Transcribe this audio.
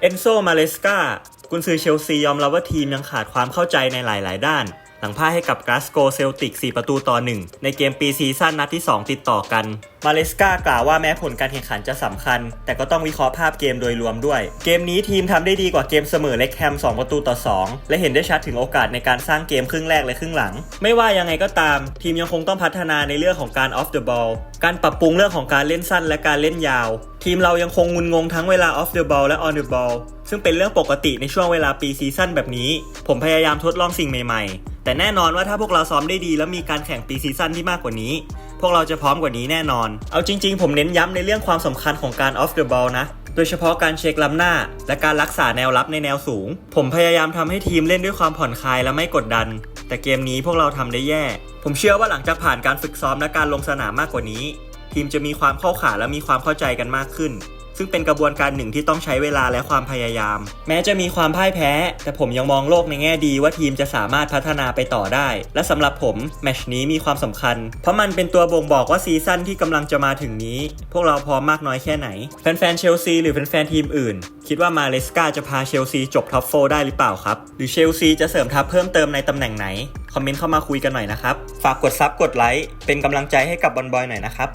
เอนโซ มาเลสกากุนซือเชลซียอมรับว่าทีมยังขาดความเข้าใจในหลาย ๆ ด้าน ลังพ่ายให้กับกราสโกเซลติก 4 ประตูต่อ 1 ในเกมปีซีซั่นนัดที่ 2 ติดต่อกัน มาเลสกากล่าวว่าแม้ผลการแข่งขันจะสำคัญ แต่ก็ต้องวิเคราะห์ภาพเกมโดยรวมด้วย เกมนี้ทีมทำได้ดีกว่าเกมเสมอเล็กแฮม 2 ประตูต่อ 2 และเห็นได้ชัดถึงโอกาสในการสร้างเกมครึ่งแรกและครึ่งหลัง ไม่ว่ายังไงก็ตาม ทีมยังคงต้องพัฒนาในเรื่องของการ off the ball การปรับปรุงเรื่องของการเล่นสั้นและการเล่นยาว ทีมเรายังคงงุนงงทั้งเวลา off the ball และ on the ball ซึ่งเป็นเรื่องปกติในช่วงเวลาปีซีซั่นแบบนี้ ผมพยายามทดลองสิ่งใหม่ๆ แต่แน่นอนว่าถ้าพวกเราซ้อมได้ดี แล้วมีการแข่งปีซีซั่นที่มากกว่านี้ พวกเราจะพร้อมกว่านี้แน่นอน เอาจริง ๆ ผมเน้นย้ำในเรื่องความสำคัญของการ off the ball นะ โดยเฉพาะการเช็คล้ำหน้า และการรักษาแนวรับในแนวสูง ผมพยายามทำให้ทีมเล่นด้วยความผ่อนคลายและไม่กดดัน แต่เกมนี้พวกเราทำได้แย่ ผมเชื่อว่าหลังจากผ่านการฝึกซ้อมและการลงสนามมากกว่านี้ ทีมจะมีความเข้าขาและมีความเข้าใจกันมากขึ้น ซึ่งเป็นกระบวนการหนึ่งที่ต้องใช้เวลาและความพยายาม แม้จะมีความพ่ายแพ้ แต่ผมยังมองโลกในแง่ดีว่าทีมจะสามารถพัฒนาไปต่อได้ และสำหรับผมแมชนี้มีความสำคัญ เพราะมันเป็นตัวบ่งบอกว่าซีซั่นที่กำลังจะมาถึงนี้ พวกเราพร้อมมากน้อยแค่ไหน แฟนๆเชลซีหรือแฟนๆทีมอื่น คิดว่ามาเลสกาจะพาเชลซีจบท็อปโฟได้หรือเปล่าครับ หรือเชลซีจะเสริมทัพเพิ่มเติมในตำแหน่งไหน คอมเมนต์เข้ามาคุยกันหน่อยนะครับ ฝากกดซับกดไลค์เป็นกำลังใจให้กับบอลบอยหน่อยนะครับ